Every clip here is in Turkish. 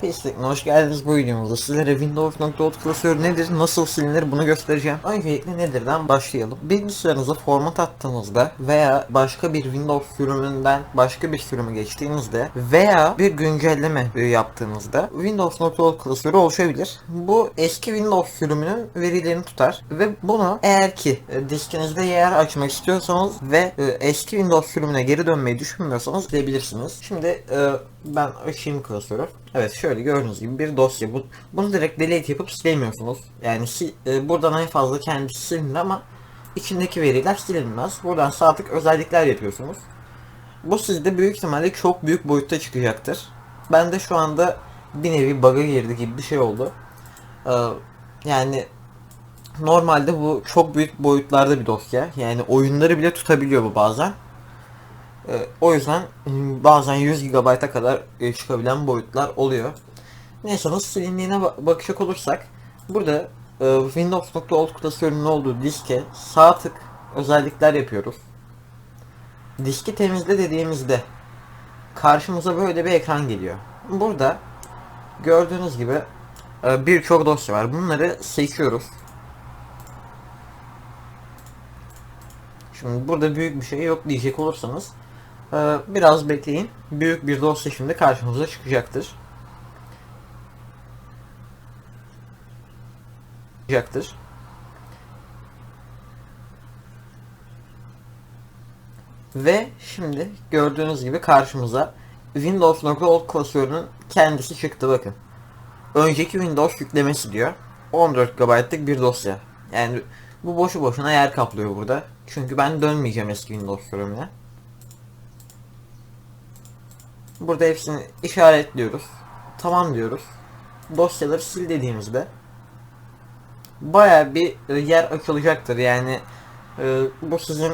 Pislik'ine hoş geldiniz bu videomuzda. Sizlere Windows.old klasörü nedir, nasıl silinir bunu göstereceğim. Öncelikle nedirden başlayalım. Bilgisayarınıza format attığınızda veya başka bir Windows sürümünden başka bir sürümü geçtiğinizde veya bir güncelleme yaptığınızda Windows.old klasörü oluşabilir. Bu eski Windows sürümünün verilerini tutar ve bunu eğer ki e, diskinizde yer açmak istiyorsanız ve e, eski Windows sürümüne geri dönmeyi düşünmüyorsanız gidebilirsiniz. Şimdi e, ben açayım klasörü. Evet şöyle gördüğünüz gibi bir dosya. Bu, bunu direkt delete yapıp silemiyorsunuz. Yani si, e, buradan en fazla kendisi silinir ama içindeki veriler silinmez. Buradan sağ özellikler yapıyorsunuz. Bu sizde büyük ihtimalle çok büyük boyutta çıkacaktır. Ben de şu anda bir nevi bug'a girdi gibi bir şey oldu. Ee, yani normalde bu çok büyük boyutlarda bir dosya. Yani oyunları bile tutabiliyor bu bazen. Ee, o yüzden m, bazen 100 GB'a kadar e, çıkabilen boyutlar oluyor. Neyse nasıl silindiğine ba- bakacak olursak burada e, Windows.old klasörünün olduğu diske sağ tık özellikler yapıyoruz. Diski temizle dediğimizde karşımıza böyle bir ekran geliyor. Burada gördüğünüz gibi e, birçok dosya var. Bunları seçiyoruz. Şimdi burada büyük bir şey yok diyecek olursanız biraz bekleyin. Büyük bir dosya şimdi karşımıza çıkacaktır. Çıkacaktır. Ve şimdi gördüğünüz gibi karşımıza Windows.org klasörünün kendisi çıktı bakın. Önceki Windows yüklemesi diyor. 14 GB'lık bir dosya. Yani bu boşu boşuna yer kaplıyor burada. Çünkü ben dönmeyeceğim eski Windows sürümüne. Burada hepsini işaretliyoruz. Tamam diyoruz. Dosyaları sil dediğimizde baya bir e, yer açılacaktır. Yani e, bu sizin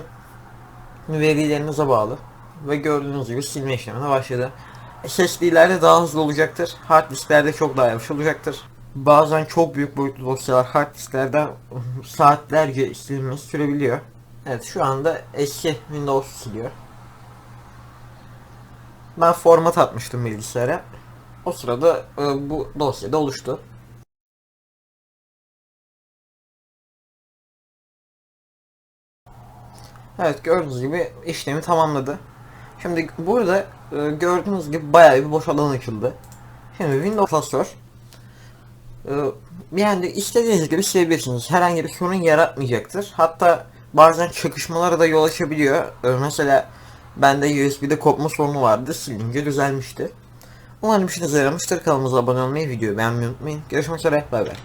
verilerinize bağlı. Ve gördüğünüz gibi silme işlemine başladı. SSD'lerde daha hızlı olacaktır. Hard disklerde çok daha yavaş olacaktır. Bazen çok büyük boyutlu dosyalar hard disklerden saatlerce silmesi sürebiliyor. Evet şu anda eski Windows siliyor. Ben format atmıştım bilgisayara. O sırada e, bu dosyada oluştu. Evet gördüğünüz gibi işlemi tamamladı. Şimdi burada e, gördüğünüz gibi bayağı bir boş alan açıldı. Şimdi Windows klasör e, yani istediğiniz gibi silebilirsiniz. Herhangi bir sorun yaratmayacaktır. Hatta bazen çakışmalara da yol açabiliyor. E, mesela bende USB'de kopma sorunu vardı. Silince düzelmişti. Umarım işinize yaramıştır. Kanalımıza abone olmayı, videoyu beğenmeyi unutmayın. Görüşmek üzere. Bay bay.